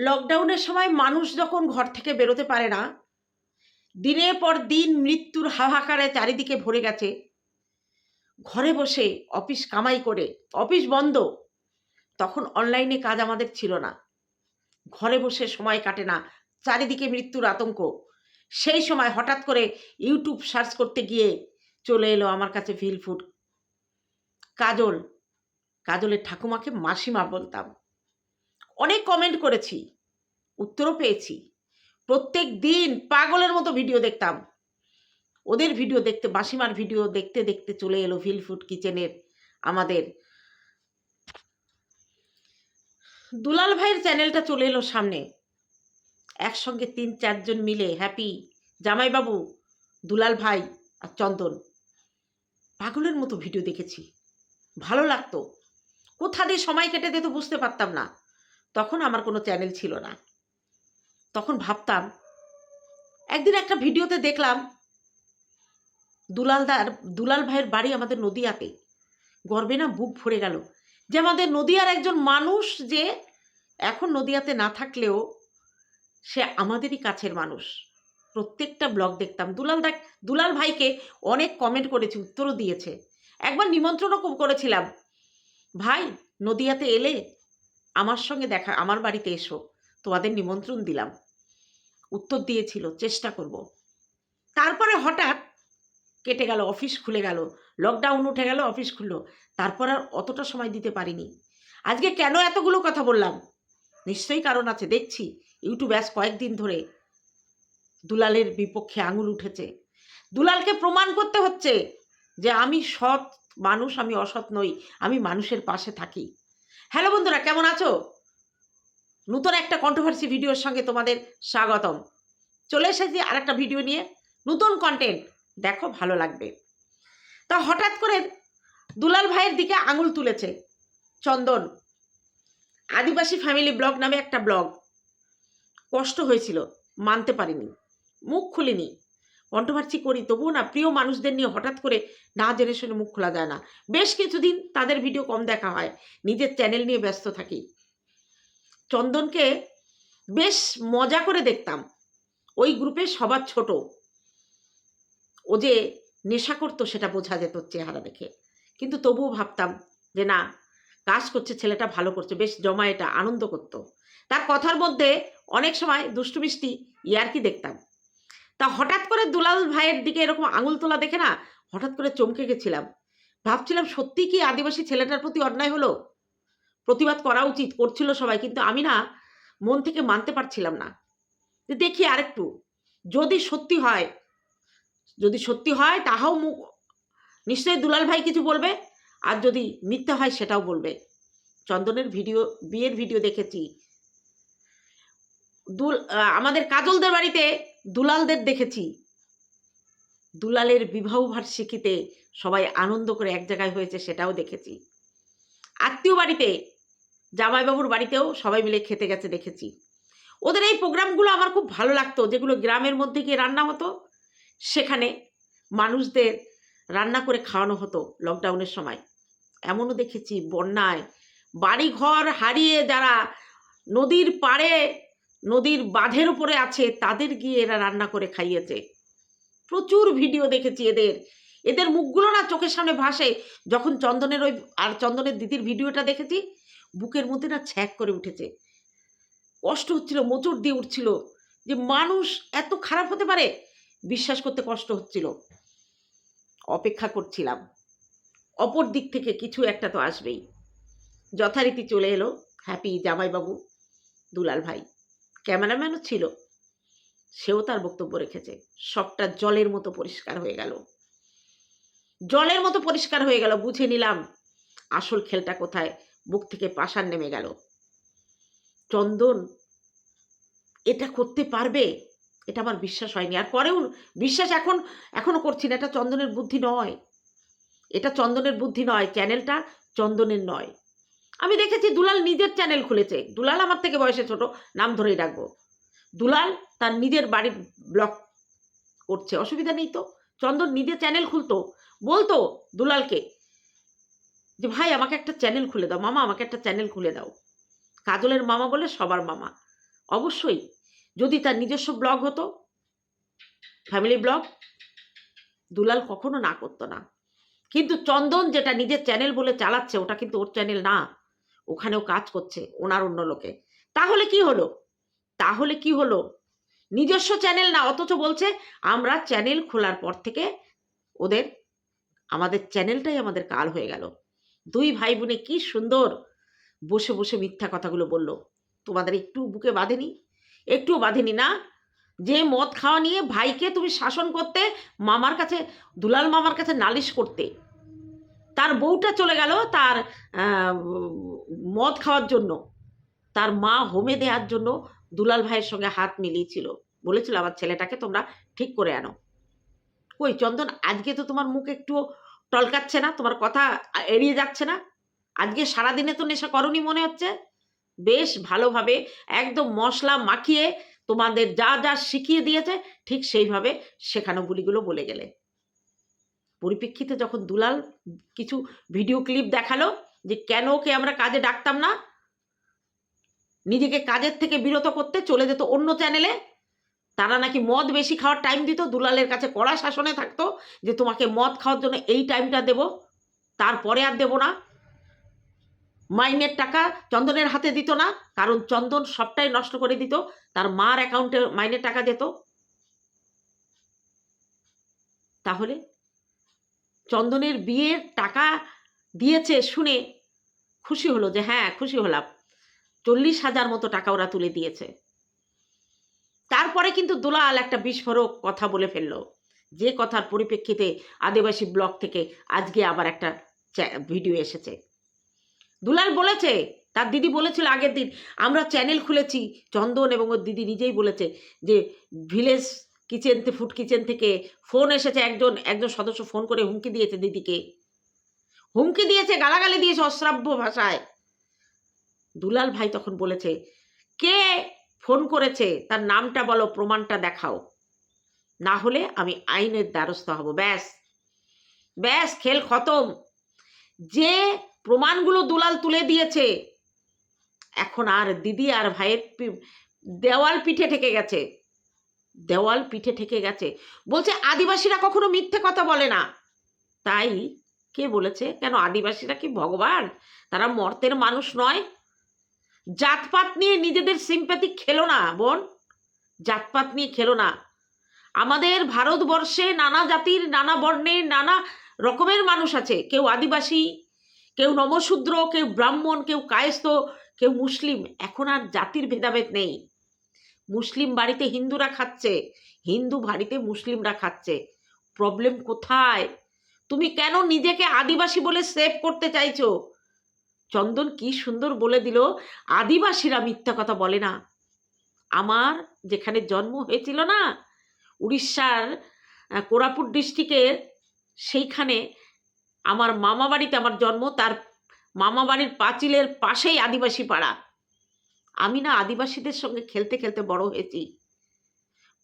লকডাউনের সময় মানুষ যখন ঘর থেকে বেরোতে পারে না, দিনের পর দিন মৃত্যুর হাহাকারে চারিদিকে ভরে গেছে। ঘরে বসে অফিস কামাই করে, অফিস বন্ধ, তখন অনলাইনে কাজ আমাদের ছিল না। ঘরে বসে সময় কাটে না, চারিদিকে মৃত্যুর আতঙ্ক। সেই সময় হঠাৎ করে ইউটিউব সার্চ করতে গিয়ে চলে এলো আমার কাছে ফিল ফুড কাজল, কাজলের ঠাকুমাকে মাসিমা বলতাম। অনেক কমেন্ট করেছি, উত্তরও পেয়েছি। প্রত্যেক দিন পাগলের মতো ভিডিও দেখতাম। ওদের ভিডিও দেখতে, মাসিমার ভিডিও দেখতে দেখতে চলে এলো ফিল ফুড কিচেনের আমাদের। দুলাল ভাইয়ের চ্যানেলটা চলে এলো সামনে। একসঙ্গে তিন, চারজন মিলে হ্যাপি জামাইবাবু, দুলাল ভাই আর চন্দন। পাগলের মতো ভিডিও দেখেছি। ভালো লাগতো। কোথা দিয়ে সময় কেটে দিত বুঝতে পারতাম না। তখন আমার কোনো চ্যানেল ছিল না। তখন ভাবতাম, একদিন একটা ভিডিওতে দেখলাম দুলালদার দুলাল ভাইয়ের বাড়ি আমাদের নদিয়াতে। গর্বে না বুক ভরে গেল যে আমাদের নদিয়ার একজন মানুষ যে এখন নদিয়াতে না থাকলেও সে আমাদেরই কাছের মানুষ। প্রত্যেকটা ব্লগ দেখতাম। দুলাল দেখ দুলাল ভাইকে অনেক কমেন্ট করেছি, উত্তরও দিয়েছে। একবার নিমন্ত্রণও করেছিলাম। ভাই, নদিয়াতে এলে আমার সঙ্গে দেখা, আমার বাড়িতে এসো, তোমাদের নিমন্ত্রণ দিলাম। উত্তর দিয়েছিল, চেষ্টা করব। তারপরে হঠাৎ কেটে গেল, অফিস খুলে গেল লকডাউন উঠে গেল, অফিস খুললো। তারপর আর অতটা সময় দিতে পারিনি। আজকে কেন এতগুলো কথা বললাম? নিশ্চয়ই কারণ আছে, দেখছি। ইউটিউব অ্যাস কয়েকদিন ধরে দুলালের বিপক্ষে আঙুল উঠেছে। দুলালকে প্রমাণ করতে হচ্ছে যে আমি সৎ মানুষ, আমি অসৎ নই, আমি মানুষের পাশে থাকি। হ্যালো বন্ধুরা, কেমন আছো? নতুন একটা কন্ট্রোভার্সি ভিডিওর সঙ্গে তোমাদের স্বাগতম। চলে এসেছি আর একটা ভিডিও নিয়ে, নতুন কন্টেন্ট দেখো, ভালো লাগবে। তা হঠাৎ করে দুলাল ভাইয়ের দিকে আঙুল তুলেছে, চন্দন। আদিবাসী ফ্যামিলি ব্লগ নামে একটা ব্লগ কষ্ট হয়েছিল, মানতে পারিনি, মুখ খুলিনি। কন্ট্রোভার্সি করি, তবুও না প্রিয় মানুষদের নিয়ে হঠাৎ করে না জেনে শুনে মুখ খোলা যায় না। বেশ কিছুদিন তাদের ভিডিও কম দেখা হয়, নিজের চ্যানেল নিয়ে ব্যস্ত থাকি। চন্দনকে বেশ মজা করে দেখতাম। ওই গ্রুপে সবার ছোট। ও যে নেশা করতো সেটা বোঝা যেত চেহারা দেখে। কিন্তু তবুও ভাবতাম যে না, কাজ করছে, ছেলেটা ভালো করছে, বেশ জমা এটা আনন্দ করতো। তার কথার মধ্যে অনেক সময় দুষ্টু মিষ্টি ইয়ার্কি দেখতাম। তা হঠাৎ করে দুলাল ভাইয়ের দিকে এরকম আঙুল তোলা দেখে না হঠাৎ করে চমকে গেছিলাম। ভাবছিলাম, সত্যি কি আদিবাসী ছেলেটার প্রতি অন্যায় হলো? প্রতিবাদ করা উচিত, করছিল সবাই, কিন্তু আমি না মন থেকে মানতে পারছিলাম না। দেখি আরেকটু, যদি সত্যি হয়, যদি সত্যি হয়, তাহাও মুখ, নিশ্চয়ই দুলাল ভাই কিছু বলবে, আর যদি মিথ্যা হয়, সেটাও বলবে। চন্দনের ভিডিও, বিয়ের ভিডিও দেখেছি। দুল আমাদের কাজলদের বাড়িতে দুলালদের দেখেছি। দুলালের বিবাহ বার্ষিকীতে সবাই আনন্দ করে এক জায়গায় হয়েছে সেটাও দেখেছি। আত্মীয় বাড়িতে, জামাইবাবুর বাড়িতেও সবাই মিলে খেতে গেছে দেখেছি। ওদের এই প্রোগ্রামগুলো আমার খুব ভালো লাগতো, যেগুলো গ্রামের মধ্যে গিয়ে রান্না হতো, সেখানে মানুষদের রান্না করে খাওয়ানো হতো লকডাউনের সময়। এমনও দেখেছি বন্যায় বাড়িঘর হারিয়ে যারা নদীর পাড়ে নদীর বাঁধের উপরে আছে, তাদের গিয়ে এরা রান্না করে খাইয়েছে। প্রচুর ভিডিও দেখেছি এদের। এদের মুখগুলো না চোখের সামনে ভাসে। যখন চন্দনের ওই আর চন্দনের দিদির ভিডিওটা দেখেছি, বুকের মধ্যে না ছ্যাক করে উঠেছে। কষ্ট হচ্ছিল, মোচড় দিয়ে উঠছিল যে মানুষ এত খারাপ হতে পারে? বিশ্বাস করতে কষ্ট হচ্ছিল। অপেক্ষা করছিলাম। অপর দিক থেকে কিছু একটা তো আসবেই। যথারীতি চলে এলো হ্যাপি জামাইবাবু, দুলাল ভাই। ক্যামেরাম্যানও ছিল। সেও তার বক্তব্য রেখেছে। সবটা জলের মতো পরিষ্কার হয়ে গেল। জলের মতো পরিষ্কার হয়ে গেল, বুঝে নিলাম। আসল খেলটা কোথায়? বুক থেকে পাশার নেমে গেল। চন্দন, এটা করতে পারবে? এটা আমার বিশ্বাস হয়নি। আর করেও বিশ্বাস এখন, এখনও করছি না। এটা চন্দনের বুদ্ধি নয়। এটা চন্দনের বুদ্ধি নয়। চ্যানেলটা চন্দনের নয়। আমি দেখেছি দুলাল নিজের চ্যানেল খুলেছে। দুলাল আমার থেকে বয়সে ছোট, নাম ধরেই রাখব। দুলাল তার নিজের বাড়ির ব্লগ করছে। অসুবিধা নেই তো। চন্দন নিজে চ্যানেল খুলতো। বলতো দুলালকে যে, ভাই, আমাকে একটা চ্যানেল খুলে দাও। মামা, আমাকে একটা চ্যানেল খুলে দাও। কাজলের মামা বলে, সবার মামা। অবশ্যই। যদি তার নিজস্ব ব্লগ হতো ফ্যামিলি ব্লগ দুলাল কখনো না করতো না। কিন্তু চন্দন যেটা নিজের চ্যানেল বলে চালাচ্ছে, ওটা কিন্তু ওর চ্যানেল না। ওখানেও কাজ করছে ওনার অন্য লোকে। তাহলে কি হলো? তাহলে কি হলো? নিজস্ব চ্যানেল না, অথচ বলছে আমরা চ্যানেল খোলার পর থেকে ওদের, আমাদের চ্যানেলটাই আমাদের কাল হয়ে গেল। দুই ভাই বোনে কি সুন্দর বসে বসে মিথ্যা কথাগুলো বলল। তোমাদের একটু বুকে বাঁধেনি? একটুও বাঁধেনি না? যে মদ খাওয়া নিয়ে ভাইকে তুমি শাসন করতে, মামার কাছে, দুলাল মামার কাছে নালিশ করতে তার বউটা চলে গেল তার মদ খাওয়ার জন্য। তার মা হোমে দেওয়ার জন্য দুলাল ভাইয়ের সঙ্গে হাত মিলিয়েছিল। বলেছিল, আমার ছেলেটাকে তোমরা ঠিক করে আনো। কই চন্দন, আজকে তো তোমার মুখ একটু টলকাচ্ছে না, তোমার কথা এড়িয়ে যাচ্ছে না। আজকে সারাদিনে তো নেশা করনি মনে হচ্ছে। বেশ ভালোভাবে একদম মশলা মাখিয়ে তোমাদের যা যা শিখিয়ে দিয়েছে, ঠিক সেইভাবে শেখানো গুলিগুলো বলে গেলে। পরিপ্রেক্ষিতে যখন দুলাল কিছু ভিডিও ক্লিপ দেখাল যে কেন ওকে আমরা কাজে ডাকতাম না, নিজেকে কাজের থেকে বিরত করতে চলে যেত অন্য চ্যানেলে তারা নাকি মদ বেশি খাওয়ার টাইম দিত, দুলালের কাছে কড়া শাসনে থাকতো যে তোমাকে মদ খাওয়ার জন্য এই টাইমটা দেব, তারপরে আর দেব না। মাইনের টাকা চন্দনের হাতে দিত না, কারণ চন্দন সবটাই নষ্ট করে দিত, তার মার অ্যাকাউন্টে মাইনের টাকা যেত তাহলে চন্দনের বিয়ের টাকা দিয়েছে শুনে খুশি হলো যে হ্যাঁ খুশি হলাম। চল্লিশ হাজার মতো টাকা ওরা তুলে দিয়েছে। তারপরে কিন্তু দুলাল একটা বিস্ফোরক কথা বলে ফেলল। যে কথার পরিপ্রেক্ষিতে আদিবাসী ব্লক থেকে আজকে আবার একটা ভিডিও এসেছে। দুলাল বলেছে, তার দিদি বলেছিল আগের দিন, আমরা চ্যানেল খুলেছি, চন্দন এবং ওর দিদি নিজেই বলেছে যে, ভিলেজ কিচেন ফুড কিচেন থেকে ফোন এসেছে একজন একজন সদস্য ফোন করে হুমকি দিয়েছে দিদিকে। হুমকি দিয়েছে, গালাগালি দিয়েছে অশ্রাব্য ভাষায়। দুলাল ভাই তখন বলেছে, কে ফোন করেছে? তার নামটা বলো, প্রমাণটা দেখাও। না হলে আমি আইনের দ্বারস্থ হব। ব্যাস ব্যাস, খেল খতম। যে প্রমাণগুলো দুলাল তুলে দিয়েছে, এখন আর দিদি আর ভাইয়ের দেওয়াল পিঠে ঠেকে গেছে। দেওয়াল পিঠে ঠেকে গেছে। বলছে, আদিবাসীরা কখনো মিথ্যে কথা বলে না। তাই কে বলেছে? কেন, আদিবাসীরা কি ভগবান? তারা মর্তের মানুষ নয়। জাতপাত নিয়ে নিজেদের সিম্প্যাথি খেলো না, বোন। জাতপাত নিয়ে খেলো না। আমাদের ভারতবর্ষে নানা জাতির, নানা বর্ণের, নানা রকমের মানুষ আছে। কেউ আদিবাসী, কেউ নমশূদ্র, কেউ ব্রাহ্মণ, কেউ কায়স্থ, কেউ মুসলিম। এখন আর জাতির ভেদাভেদ নেই। মুসলিম বাড়িতে হিন্দুরা খাচ্ছে। হিন্দু বাড়িতে মুসলিমরা খাচ্ছে। প্রবলেম কোথায়? তুমি কেন নিজেকে আদিবাসী বলে সেভ করতে চাইছো? চন্দন কি সুন্দর বলে দিল, আদিবাসীরা মিথ্যা কথা বলে না। আমার যেখানে জন্ম হয়েছিল না, উড়িষ্যার কোরাপুট ডিস্ট্রিক্টের সেইখানে আমার মামা বাড়িতে আমার জন্ম, তার মামা বাড়ির পাঁচিলের পাশেই আদিবাসী পাড়া। আমি না আদিবাসীদের সঙ্গে খেলতে খেলতে বড় হয়েছি।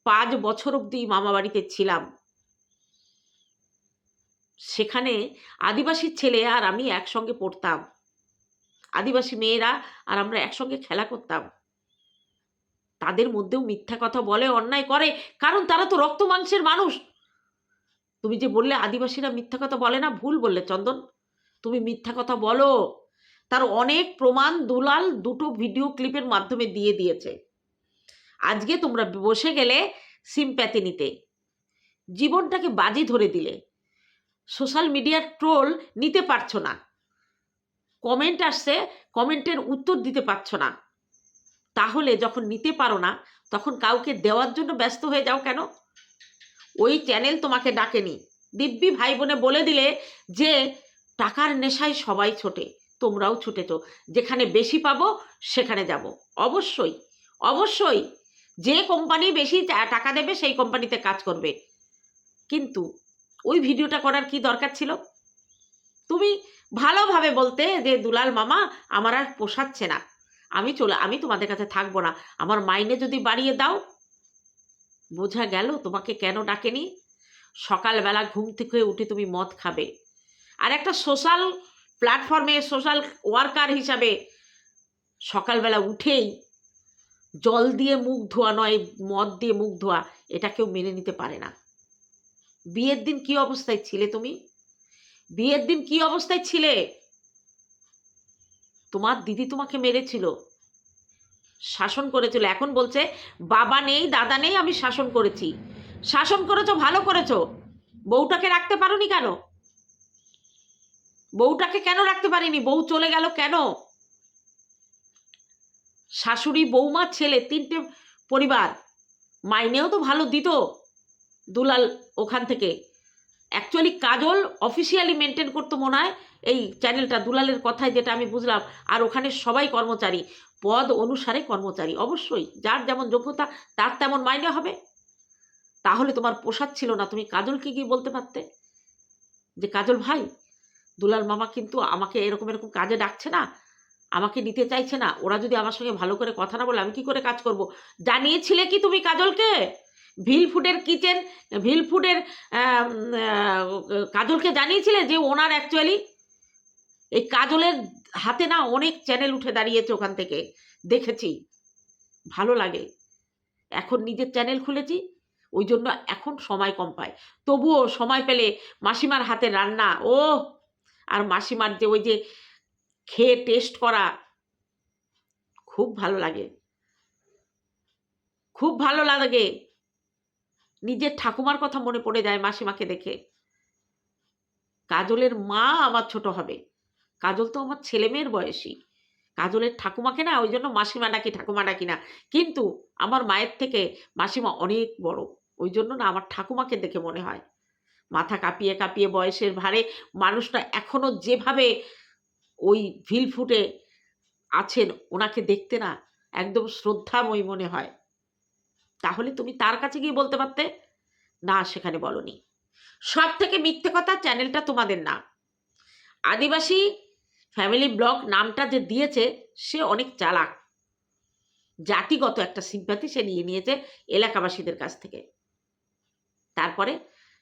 পাঁচ বছর অবধি মামা বাড়িতে ছিলাম। সেখানে আদিবাসী ছেলে আর আমি একসঙ্গে পড়তাম। আদিবাসী মেয়েরা আর আমরা একসঙ্গে খেলা করতাম। তাদের মধ্যেও মিথ্যা কথা বলে, অন্যায় করে, কারণ তারা তো রক্ত মাংসের মানুষ। তুমি যে বললে আদিবাসীরা মিথ্যা কথা বলে না, ভুল বললে চন্দন। তুমি মিথ্যা কথা বলো। তার অনেক প্রমাণ দুলাল দুটো ভিডিও ক্লিপের মাধ্যমে দিয়ে দিয়েছে। আজকে তোমরা বসে গেলে সিম্প্যাথি নিতে। জীবনটাকে বাজি ধরে দিলে। সোশ্যাল মিডিয়ার ট্রোল নিতে পারছ না। কমেন্ট আসছে কমেন্টের উত্তর দিতে পারছ না। তাহলে যখন নিতে পারো না, তখন কাউকে দেওয়ার জন্য ব্যস্ত হয়ে যাও কেন? ওই চ্যানেল তোমাকে ডাকেনি। দিব্যি ভাই বোনে বলে দিলে যে, টাকার নেশায় সবাই ছোটে। তোমরাও ছুটেছ যেখানে বেশি পাবো, সেখানে যাব। অবশ্যই অবশ্যই। যে কোম্পানি বেশি টাকা দেবে, সেই কোম্পানিতে কাজ করবে। কিন্তু ওই ভিডিওটা করার কি দরকার ছিল? তুমি ভালোভাবে বলতে যে, দুলাল মামা, আমার আর পোষাচ্ছে না। আমি চলে, আমি তোমাদের কাছে থাকব না। আমার মাইনে যদি বাড়িয়ে দাও, বোঝা গেল তোমাকে কেন ডাকেনি? সকালবেলা ঘুম থেকে উঠে তুমি মদ খাবে। আর একটা সোশ্যাল প্ল্যাটফর্মে সোশ্যাল ওয়ার্কার হিসাবে সকালবেলা উঠেই জল দিয়ে মুখ ধোয়া নয়, মদ দিয়ে মুখ ধোয়া, এটা কেউ মেনে নিতে পারে না। বিয়ের দিন কি অবস্থায় ছিলে তুমি? বিয়ের দিন কি অবস্থায় ছিলে? তোমার দিদি তোমাকে মেরেছিল, শাসন করেছিল, এখন বলছে, বাবা নেই, দাদা নেই, আমি শাসন করেছি। শাসন করেছ, ভালো করেছ, বউটাকে রাখতে পারোনি কেন? বউটাকে কেন রাখতে পারিনি? বউ চলে গেল কেন? শাশুড়ি বৌমা ছেলে, তিনটে পরিবার। মাইনেও তো ভালো দিত দুলাল ওখান থেকে। অ্যাকচুয়ালি কাজল অফিসিয়ালি মেনটেন করতো মনে হয় এই চ্যানেলটা দুলালের কথায় যেটা আমি বুঝলাম। আর ওখানে সবাই কর্মচারী, পদ অনুসারে কর্মচারী, অবশ্যই। যার যেমন যোগ্যতা, তার তেমন মাইনে হবে। তাহলে তোমার পোশাক ছিল না। তুমি কাজলকে গিয়ে বলতে পারতে যে, কাজল ভাই দুলাল মামা কিন্তু আমাকে এরকম এরকম কাজে ডাকছে না, আমাকে নিতে চাইছে না। ওরা যদি আমার সঙ্গে ভালো করে কথা না বলে, আমি কি করে কাজ করব? জানিয়েছিলে কি তুমি কাজলকে? ভিল ফুডের কিচেন, ভিল ফুডের কাজলকে জানিয়েছিলে যে ওনার অ্যাকচুয়ালি এই কাজলের হাতে না অনেক চ্যানেল উঠে দাঁড়িয়েছে ওখান থেকে, দেখেছি। ভালো লাগে। এখন নিজের চ্যানেল খুলেছি, ওই জন্য এখন সময় কম পায়। তবুও সময় পেলে মাসিমার হাতে রান্না ও আর মাসিমার যে ওই যে খেয়ে টেস্ট করা, খুব ভালো লাগে। খুব ভালো লাগে। নিজের ঠাকুমার কথা মনে পড়ে যায় মাসিমাকে দেখে। কাজলের মা আমার ছোট হবে। কাজল তো আমার ছেলে মেয়ের বয়সী। কাজলের ঠাকুমাকে না ওই জন্য মাসিমা ডাকি, ঠাকুমা ডাকি না। কিন্তু আমার মায়ের থেকে মাসিমা অনেক বড়। ওই জন্য না আমার ঠাকুমাকে দেখে মনে হয়। মাথা কাঁপিয়ে কাঁপিয়ে বয়সের ভারে মানুষটা এখনও যেভাবে ওই ভিল ফুটে আছেন ওনাকে দেখতে না একদম শ্রদ্ধাময়ী মনে হয়। তাহলে তুমি তার কাছে গিয়ে বলতে পারতে? না, সেখানে বলনি। সব থেকে মিথ্যে কথা চ্যানেলটা তোমাদের না। আদিবাসী ফ্যামিলি ব্লগ নামটা যে দিয়েছে, সে অনেক চালাক। জাতিগত একটা সিম্পাতি সে নিয়ে নিয়েছে এলাকাবাসীদের কাছ থেকে। তারপরে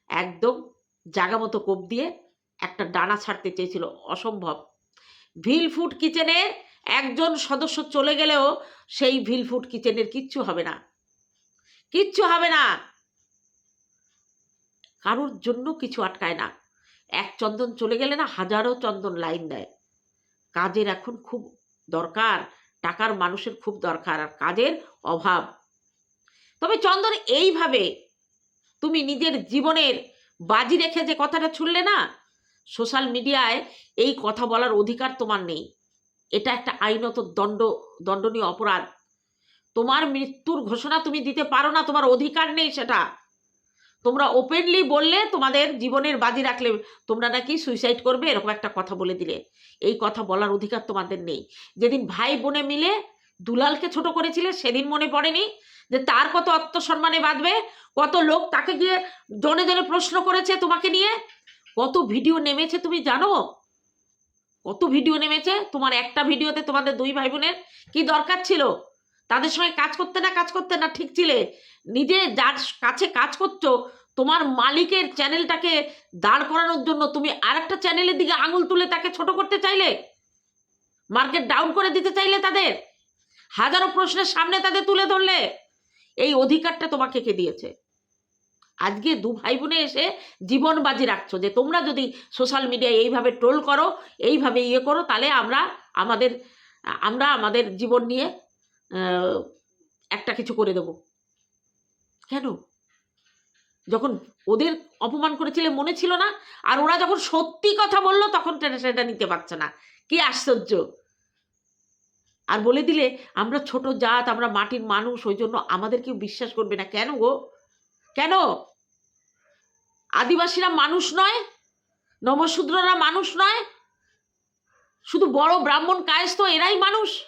একদম জাগা মতো কোপ দিয়ে একটা ডানা ছাড়তে চেয়েছিল। অসম্ভব। ভিল ফুড কিচেনের একজন সদস্য চলে গেলেও সেই ভিল ফুড কিচেনের কিচ্ছু হবে না। কিচ্ছু হবে না। কারোর জন্য কিছু আটকায় না। এক চন্দন চলে গেলে না হাজারো চন্দন লাইন দেয়। কাজের এখন খুব দরকার। টাকার মানুষের খুব দরকার আর কাজের অভাব। তবে চন্দন এইভাবে তুমি নিজের জীবনের বাজি রেখে যে কথাটা ছুড়লে না সোশ্যাল মিডিয়ায় এই কথা বলার অধিকার তোমার নেই। এটা একটা আইনত দণ্ড, দণ্ডনীয় অপরাধ। তোমার মৃত্যুর ঘোষণা তুমি দিতে পারো না, তোমার অধিকার নেই সেটা। তোমরা ওপেনলি বললে তোমাদের জীবনের বাজি রাখলে তোমরা নাকি সুইসাইড করবে, এরকম একটা কথা বলে দিলে। এই কথা বলার অধিকার তোমাদের নেই। যেদিন ভাই বোনে মিলে দুলালকে ছোট করেছিলে, সেদিন মনে পড়েনি যে তার কত আত্মসম্মানে বাঁধবে, কত লোক তাকে গিয়ে জনে জনে প্রশ্ন করেছে তোমাকে নিয়ে? কত ভিডিও নেমেছে তুমি জানো? কত ভিডিও নেমেছে? তোমার একটা ভিডিওতে তোমাদের দুই ভাই বোনের কি দরকার ছিল? তাদের সঙ্গে কাজ করতে না কাজ করতে না ঠিক ছিলে? নিজে যার কাছে কাজ করছ, তোমার মালিকের চ্যানেলটাকে দাঁড় করানোর জন্য তুমি আর একটা চ্যানেলের দিকে আঙুল তুলে তাকে ছোট করতে চাইলে? মার্কেট ডাউন করে দিতে চাইলে তাদের? হাজারো প্রশ্নের সামনে তাদের তুলে ধরলে? এই অধিকারটা তোমাকে কে দিয়েছে? আজকে দু ভাই বোনে এসে জীবন বাজি রাখছো যে তোমরা যদি সোশ্যাল মিডিয়ায় এইভাবে ট্রোল করো, এইভাবে ইয়ে করো, তাহলে আমরা আমাদের আমরা আমাদের জীবন নিয়ে একটা কিছু করে দেব। কেন? যখন ওদের অপমান করেছিলে মনে ছিল না, আর ওরা যখন সত্যি কথা বলল, তখন সেটা নিতে পারছে না। কি আশ্চর্য? আর বলে দিলে, আমরা ছোট জাত, আমরা মাটির মানুষ, ওই জন্য আমাদের কেউ বিশ্বাস করবে না। কেন গো? কেন? আদিবাসীরা মানুষ নয়, নমশূদ্ররা মানুষ নয়, শুধু বড় ব্রাহ্মণ কায়স্থ এরাই মানুষ।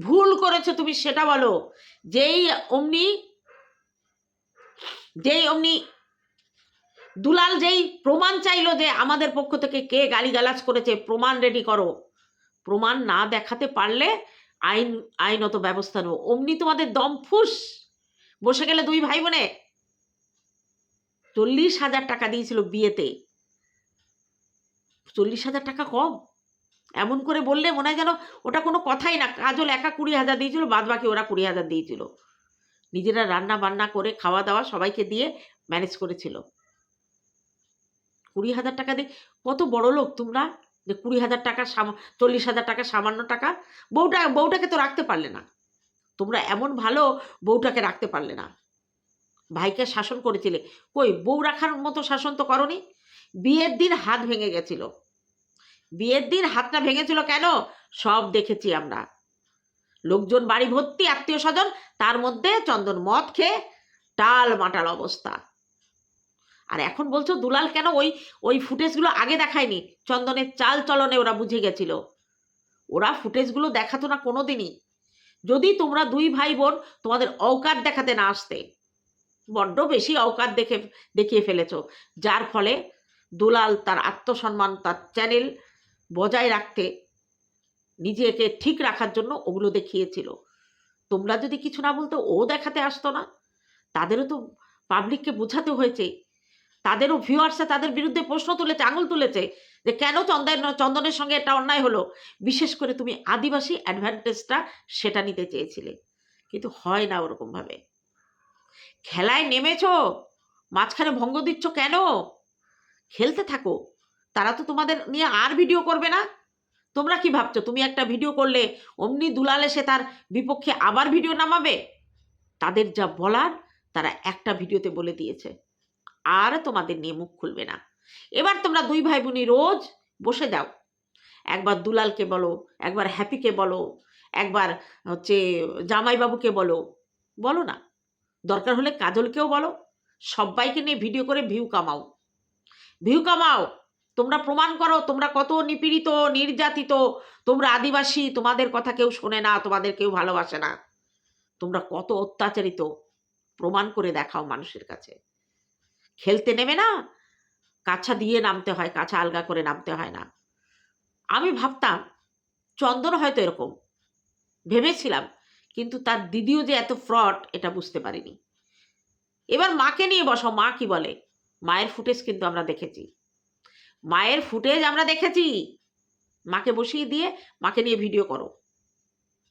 ভুল করেছ তুমি, সেটা বলো। যেই অমনি যেই অমনি দুলাল যেই প্রমাণ চাইলো যে আমাদের পক্ষ থেকে কে গালিগালাজ করেছে, প্রমাণ রেডি করো। প্রমাণ না দেখাতে পারলে আইন, আইনত ব্যবস্থা নেব। অমনি তোমাদের দম ফুস। বসে গেলে দুই ভাই বোনে চল্লিশ হাজার টাকা দিয়েছিল বিয়েতে। চল্লিশ হাজার টাকা কম? এমন করে বললে মনে হয় যেন ওটা কোনো কথাই না। কাজল একা কুড়ি হাজার দিয়েছিল বাদ বাকি ওরা কুড়ি হাজার দিয়েছিল। নিজেরা রান্না বান্না করে খাওয়া দাওয়া সবাইকে দিয়ে ম্যানেজ করেছিল। কুড়ি হাজার টাকা দিয়ে কত বড় লোক তোমরা? যে কুড়ি হাজার টাকা চল্লিশ হাজার টাকা সামান্য টাকা, বউটা, বউটাকে তো রাখতে পারলে না। তোমরা এমন ভালো বউটাকে রাখতে পারলে না। ভাইকে শাসন করেছিলে। কই, বউ রাখার মতো শাসন তো করনি। বিয়ের দিন হাত ভেঙে গেছিল। বিয়ের দিন হাতটা ভেঙেছিল কেন? সব দেখেছি আমরা। লোকজন, বাড়ি ভর্তি, আত্মীয় স্বজন, তার মধ্যে চন্দন মদ খেয়ে টাল মাটাল অবস্থা। আর এখন বলছো দুলাল কেন ওই ওই ফুটেজগুলো আগে দেখায়নি? চন্দনের চাল চলনে ওরা বুঝে গেছিল। ওরা ফুটেজগুলো দেখাতো না কোনোদিনই। যদি তোমরা দুই ভাই বোন তোমাদের অওকাত দেখাতে না আসতে, বড্ড বেশি অওকাত দেখে, দেখিয়ে ফেলেছ। যার ফলে দুলাল তার আত্মসম্মান, তার চ্যানেল বজায় রাখতে, নিজেকে ঠিক রাখার জন্য ওগুলো দেখিয়েছিল। তোমরা যদি কিছু না বলতো ও দেখাতে আসতো না, তাদেরও তো পাবলিককে বোঝাতে হয়েছে। তাদেরও ভিউয়ার্সে তাদের বিরুদ্ধে প্রশ্ন তুলেছে, আঙুল তুলেছে যে কেন চন্দন, চন্দনের সঙ্গে এটা অন্যায় হলো? বিশেষ করে তুমি আদিবাসী অ্যাডভান্টেজটা সেটা নিতে চেয়েছিলে। কিন্তু হয় না ওরকমভাবে। খেলায় নেমেছো, মাঝখানে ভঙ্গ দিচ্ছ কেন? খেলতে থাকো। তারা তো তোমাদের নিয়ে আর ভিডিও করবে না। তোমরা কি ভাবছ? তুমি একটা ভিডিও করলে অমনি দুলাল এসে তার বিপক্ষে আবার ভিডিও নামাবে? তাদের যা বলার, তারা একটা ভিডিওতে বলে দিয়েছে। আর তোমাদের নিয়ে মুখ খুলবে না। এবার তোমরা দুই ভাই বোনই রোজ বসে যাও একবার দুলালকে বলো, একবার হ্যাপিকে বলো, একবার হচ্ছে জামাইবাবুকে বলো। বলো না। দরকার হলে কাজলকেও বলো। সবাইকে নিয়ে ভিডিও করে ভিউ কামাও। ভিউ কামাও। তোমরা প্রমাণ করো, তোমরা কত নিপীড়িত, নির্যাতিত, তোমরা আদিবাসী, তোমাদের কথা কেউ শোনে না, তোমাদের কেউ ভালোবাসে না। তোমরা কত অত্যাচারিত। প্রমাণ করে দেখাও মানুষের কাছে। খেলতে নেমে না, কাছা দিয়ে নামতে হয়, কাছা আলগা করে নামতে হয় না। আমি ভাবতাম, চন্দন হয়তো এরকম, ভেবেছিলাম, কিন্তু তার দিদিও যে এত ফ্রড, এটা বুঝতে পারিনি। এবার মাকে নিয়ে বসো মা কি বলে? মায়ের ফুটেজ কিন্তু আমরা দেখেছি। মায়ের ফুটেজ আমরা দেখেছি। মাকে বসিয়ে দিয়ে, মাকে নিয়ে ভিডিও করো।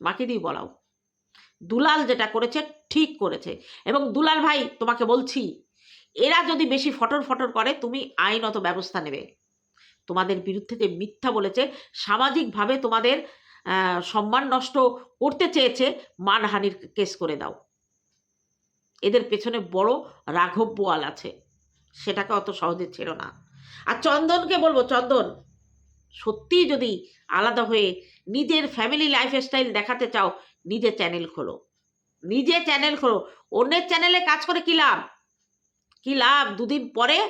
মাকে দিয়ে বলাও। দুলাল যেটা করেছে, ঠিক করেছে। এবং দুলাল ভাই, তোমাকে বলছি এরা যদি বেশি ফটর ফটর করে, তুমি আইনত ব্যবস্থা নেবে। তোমাদের বিরুদ্ধে যে মিথ্যা বলেছে, সামাজিকভাবে তোমাদের সম্মান নষ্ট করতে চেয়েছে, মানহানির কেস করে দাও। এদের পেছনে বড় রাঘব বোয়াল আছে। সেটাকে অত সহজে ছিল না। আর চন্দনকে বলব, চন্দন সত্যি যদি আলাদা হয়ে নিজের ফ্যামিলি লাইফস্টাইল দেখাতে চাও, নিজে চ্যানেল খোলো। নিজে চ্যানেল খোলো। অন্যের চ্যানেলে কাজ করে কী লাভ? কী লাভ? দুদিন পরে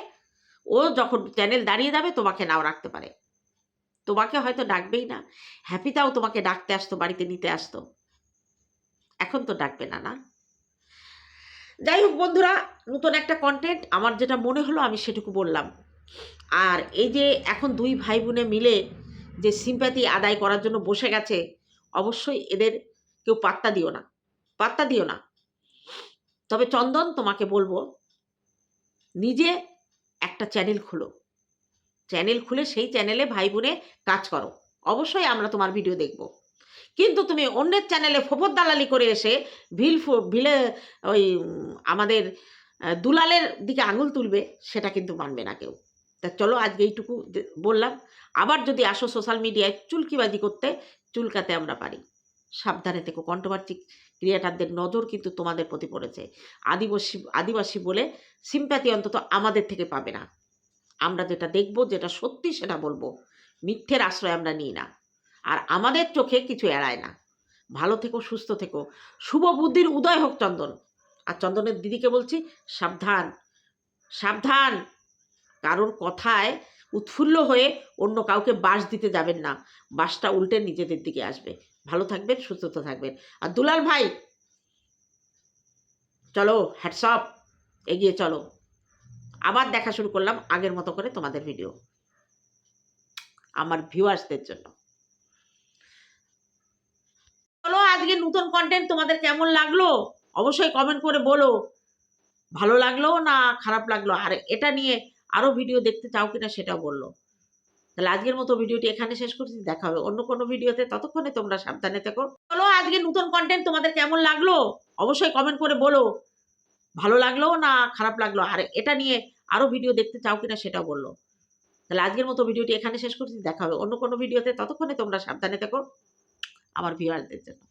ও যখন চ্যানেল দাঁড়িয়ে যাবে, তোমাকে নাও রাখতে পারে। তোমাকে হয়তো ডাকবেই না। হ্যাপিটাও তোমাকে ডাকতে আসতো, বাড়িতে নিতে আসতো। এখন তো ডাকবে না না? যাই হোক বন্ধুরা, নতুন একটা কন্টেন্ট আমার যেটা মনে হলো আমি সেটুকু বললাম। আর এই যে এখন দুই ভাই বোনে মিলে যে সিম্প্যাথি আদায় করার জন্য বসে গেছে, অবশ্যই এদের কেউ পাত্তা দিও না। পাত্তা দিও না। তবে চন্দন, তোমাকে বলব নিজে একটা চ্যানেল খুলো। চ্যানেল খুলে সেই চ্যানেলে ভাই বোনে কাজ করো। অবশ্যই আমরা তোমার ভিডিও দেখব। কিন্তু তুমি অন্যের চ্যানেলে ফোফর দালালি করে এসে ভিল ভিলে, ওই, আমাদের দুলালের দিকে আঙুল তুলবে, সেটা কিন্তু মানবে না কেউ। তা চলো আজকে এইটুকু বললাম। আবার যদি আসো সোশ্যাল মিডিয়ায় চুলকিবাজি করতে, চুলকাতে আমরা পারি। সাবধানে থেকো। কন্ট্রোভার্সি ক্রিয়েটারদের নজর কিন্তু তোমাদের প্রতি পড়েছে। আদিবাসী আদিবাসী বলে সিম্প্যাথি অন্তত আমাদের থেকে পাবে না। আমরা যেটা দেখব, যেটা সত্যি সেটা বলব। মিথ্যের আশ্রয় আমরা নিই না। আর আমাদের চোখে কিছু এড়ায় না। ভালো থেকো, সুস্থ থেকো। শুভ বুদ্ধির উদয় হোক চন্দন। আর চন্দনের দিদিকে বলছি, সাবধান। সাবধান। কারোর কথায় উৎফুল্ল হয়ে অন্য কাউকে বাস দিতে যাবেন না। বাসটা উল্টে নিজেদের দিকে আসবে। ভালো থাকবেন সুস্থ থাকবেন। আর দুলাল ভাই, চলো হ্যাটসঅপ এগিয়ে চলো। আবার দেখা শুরু করলাম আগের মতো করে তোমাদের ভিডিও আমার ভিউয়ার্সদের জন্য। চলো, আজকে নতুন কন্টেন্ট তোমাদের কেমন লাগল? অবশ্যই কমেন্ট করে বলো। ভালো লাগল না খারাপ লাগল? আর এটা নিয়ে আরও ভিডিও দেখতে চাও কিনা সেটা বলল। তাহলে আজকের মতো ভিডিওটি এখানে শেষ করছি, দেখা হবে অন্য কোনো ভিডিওতে, ততক্ষণে তোমরা সাবধানে থেকো। চলো আজকে নতুন কন্টেন্ট তোমাদের কেমন লাগল? অবশ্যই কমেন্ট করে বলো। ভালো লাগল না খারাপ লাগল? আর এটা নিয়ে আরও ভিডিও দেখতে চাও কিনা সেটাও বলল তাহলে আজকের মতো ভিডিওটি এখানে শেষ করছি, দেখা হবে অন্য কোনো ভিডিওতে, ততক্ষণে তোমরা সাবধানে থেকো। আমার ভিউয়ারদের জন্য।